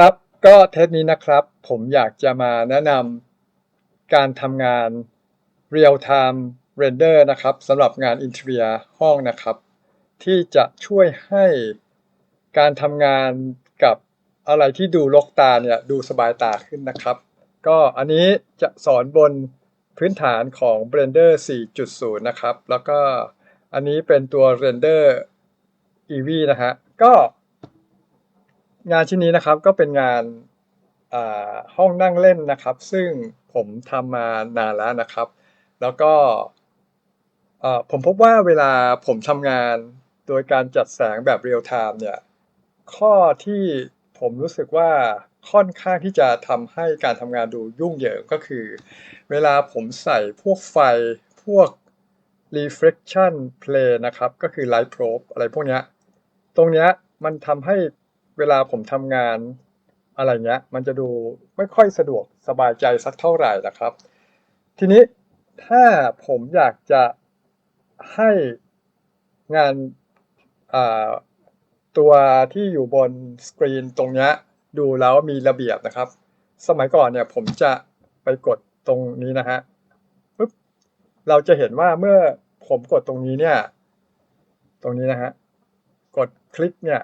ครับ ก็เทปนี้นะครับ ผมอยากจะมาแนะนำการทำงาน Real Time Render นะครับสำหรับงาน Interior ห้องนะครับ ที่จะช่วยให้การทำงานกับอะไรที่ดูรกตาเนี่ยดูสบายตาขึ้นนะครับ ก็อันนี้จะสอนบนพื้นฐานของ Blender 4.0 นะครับ แล้วก็อันนี้เป็นตัว Render EV นะฮะก็ งานชิ้นนี้นะครับก็เป็นงานห้องนั่งเล่นนะครับ ซึ่งผมทำมานานแล้วนะครับ แล้วก็ผมพบว่าเวลาผมทำงานโดยการจัดแสงแบบเรียลไทม์เนี่ยข้อที่ผมรู้สึกว่าค่อนข้างที่จะทำให้การทำงานดูยุ่งเหยิงก็คือ เวลาผมใส่พวกไฟพวก reflection plane นะครับ ก็คือ light probe อะไรพวกเนี้ยตรงเนี้ยมันทำให้ เวลาผมทำงานอะไรเงี้ย มันจะดูไม่ค่อยสะดวกสบายใจสักเท่าไหร่นะครับ ทีนี้ถ้าผมอยากจะให้งานตัวที่อยู่บนสกรีนตรงเนี้ยดูแล้วมีระเบียบนะครับ สมัยก่อนเนี่ยผมจะไปกดตรงนี้นะฮะปึ๊บเราจะเห็นว่าเมื่อผมกดตรงนี้เนี่ย ตรงนี้นะฮะ กดคลิกเนี่ย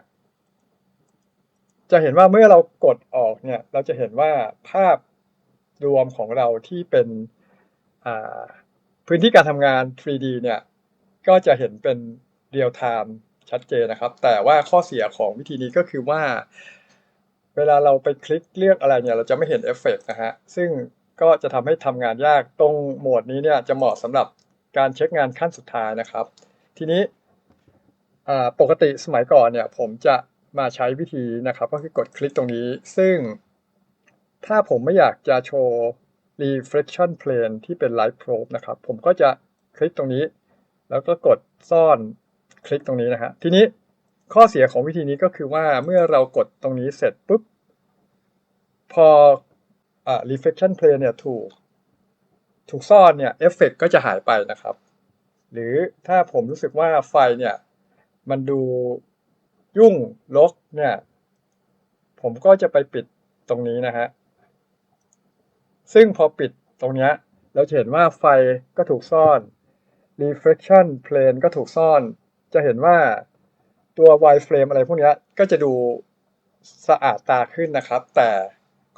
จะเห็นว่าเมื่อเรากดออกเนี่ย เราจะเห็นว่าภาพรวมของเราที่เป็นพื้นที่การทำงาน 3D เนี่ย ก็จะเห็นเป็นเรียลไทม์ชัดเจนนะครับ แต่ว่าข้อเสียของวิธีนี้ก็คือว่า เวลาเราไปคลิกเลือกอะไรเนี่ย เราจะไม่เห็นเอฟเฟกต์นะฮะ ซึ่งก็จะทำให้ทำงานยาก ตรงโหมดนี้เนี่ยจะเหมาะสำหรับการเช็คงานขั้นสุดท้ายนะครับ ทีนี้ปกติสมัยก่อนเนี่ย ผมจะ มาใช้วิธีนะครับ ก็คือกดคลิกตรงนี้ ซึ่ง ถ้าผมไม่อยากจะโชว์ reflection plane ที่เป็น light probe นะครับ ผมก็จะคลิกตรงนี้ แล้วก็กดซ่อนคลิกตรงนี้นะฮะทีนี้ข้อเสียของวิธีนี้ก็คือว่าเมื่อเรากดตรงนี้เสร็จปุ๊บ พออ reflection plane เนี่ยถูก ถูกซ่อนเนี่ยเอฟเฟกก็จะหายไปนะครับ หรือถ้าผมรู้สึกว่าไฟเนี่ย มันดู ยุ่งรกเนี่ย ผมก็จะไปปิดตรงนี้นะฮะ ซึ่งพอปิดตรงเนี้ยเราเห็นว่าไฟก็ถูกซ่อน reflection plane ก็ถูกซ่อน จะเห็นว่าตัว wireframe อะไรพวกนี้ก็จะดูสะอาดตาขึ้นนะครับ แต่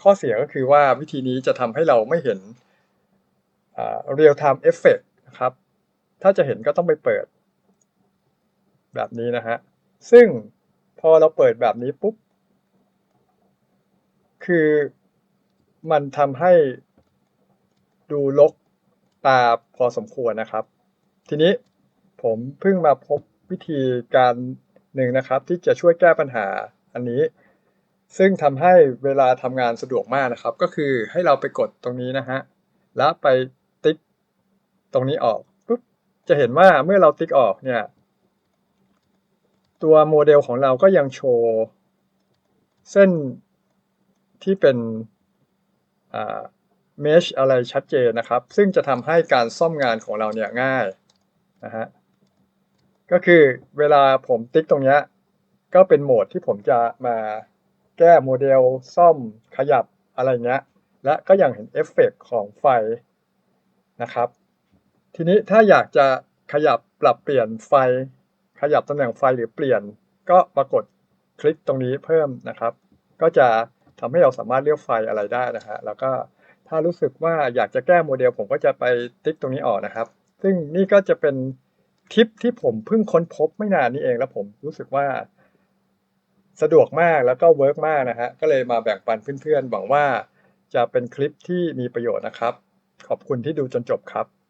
ข้อเสียก็คือว่าวิธีนี้จะทำให้เราไม่เห็น real time effect นะครับ ถ้าจะเห็นก็ต้องไปเปิด แบบนี้นะฮะ ซึ่ง พอเราเปิดแบบนี้ปุ๊บ คือมันทำให้ดูลกตาพอสมควรนะครับ ทีนี้ผมเพิ่งมาพบวิธีการหนึ่งนะครับ ที่จะช่วยแก้ปัญหาอันนี้ ซึ่งทำให้เวลาทำงานสะดวกมากนะครับ ก็คือให้เราไปกดตรงนี้นะฮะแล้วไปติ๊กตรงนี้ออกปุ๊บจะเห็นว่าเมื่อเราติ๊กออกเนี่ย ตัวโมเดลของเราก็ยังโชว์เส้นที่เป็นเมชอะไรชัดเจนนะครับ ซึ่งจะทำให้การซ่อมงานของเราเนี่ยง่ายนะฮะก็คือเวลาผมติ๊กตรงเนี้ยก็เป็นโหมดที่ผมจะมาแก้โมเดลซ่อมขยับอะไรเงี้ย และก็ยังเห็นเอฟเฟกต์ของไฟนะครับ ทีนี้ถ้าอยากจะขยับปรับเปลี่ยนไฟ ขยับตำแหน่งไฟหรือเปลี่ยน ก็ปรากฏคลิกตรงนี้เพิ่มนะครับ ก็จะทำให้เราสามารถเลือกไฟอะไรได้นะฮะแล้วก็ถ้ารู้สึกว่าอยากจะแก้โมเดลผมก็จะไปติ๊กตรงนี้ออกนะครับ ซึ่งนี่ก็จะเป็นทิปที่ผมเพิ่งค้นพบไม่นานนี้เองแล้วผมรู้สึกว่า สะดวกมากแล้วก็เวิร์กมากนะฮะก็เลยมาแบ่งปันเพื่อนๆหวังว่าจะเป็นคลิปที่มีประโยชน์นะครับ ขอบคุณที่ดูจนจบครับ